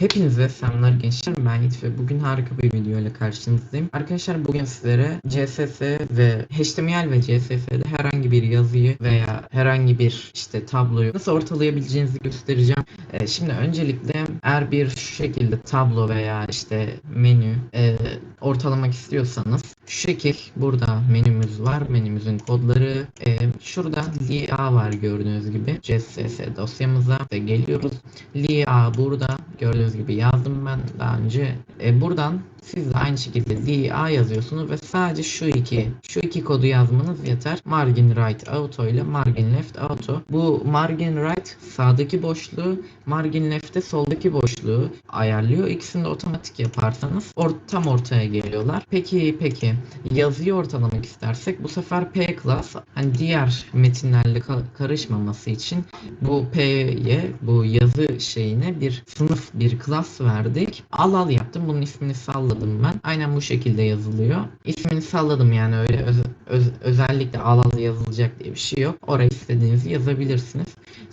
Hepinize selamlar gençler ben Yiğit ve bugün harika bir video ile karşınızdayım. Arkadaşlar bugün sizlere CSS ve HTML ve CSS'de herhangi bir yazıyı veya herhangi bir işte tabloyu nasıl ortalayabileceğinizi göstereceğim. Ee, şimdi öncelikle eğer bir şu şekilde tablo veya işte menü e, ortalamak istiyorsanız şu şekil burada menümüz var. Menümüzün kodları e, şurada LIA var gördüğünüz gibi. CSS dosyamıza ve geliyoruz. LIA burada gördüğünüz gibi yazdım ben daha önce. E, buradan siz de aynı şekilde LIA yazıyorsunuz ve sadece şu iki şu iki kodu yazmanız yeter. Margin right auto ile margin left auto. Bu margin right sağdaki boşluğu, margin left de soldaki boşluğu ayarlıyor. İkisini de otomatik yaparsanız or tam ortaya geliyorlar. Peki peki yazıyı ortalamak istersek bu sefer P class hani diğer metinlerle ka- karışmaması için bu P'ye bu yazı şeyine bir sınıf bir class verdik. Al al yaptım. Bunun ismini salladım ben. Aynen bu şekilde yazılıyor. İsmini salladım yani öyle öz- öz- özellikle al yazılacak diye bir şey yok. Oraya istediğinizi yazabilirsiniz.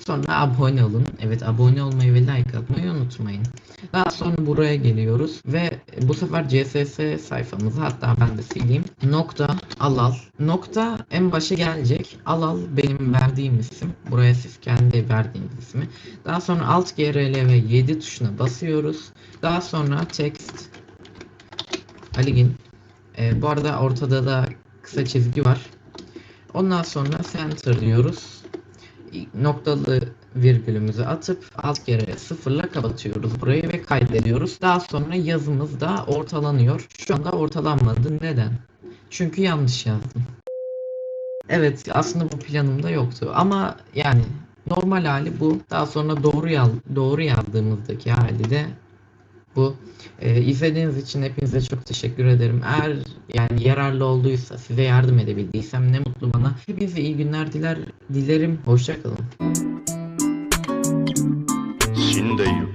Sonra abone olun. Evet abone olmayı ve like atmayı unutmayın. Daha sonra buraya geliyoruz ve bu sefer CSS sayfamızı hatta ben de sileyim. Nokta alal. Nokta en başa gelecek. Alal benim verdiğim isim. Buraya siz kendi verdiğiniz ismi. Daha sonra alt GRL ve 7 tuşuna basıyoruz. Daha sonra text Aligin. Ee, bu arada ortada da kısa çizgi var. Ondan sonra center diyoruz. Noktalı virgülümüzü atıp alt yere sıfırla kapatıyoruz burayı ve kaydediyoruz. Daha sonra yazımız da ortalanıyor. Şu anda ortalanmadı. Neden? Çünkü yanlış yazdım. Evet aslında bu planımda yoktu ama yani normal hali bu. Daha sonra doğru yaz doğru yazdığımızdaki hali de bu. Ee, izlediğiniz için hepinize çok teşekkür ederim. Eğer yani yararlı olduysa, size yardım edebildiysem ne mutlu bana. Hepinize iyi günler diler dilerim. Hoşçakalın. 死んでいる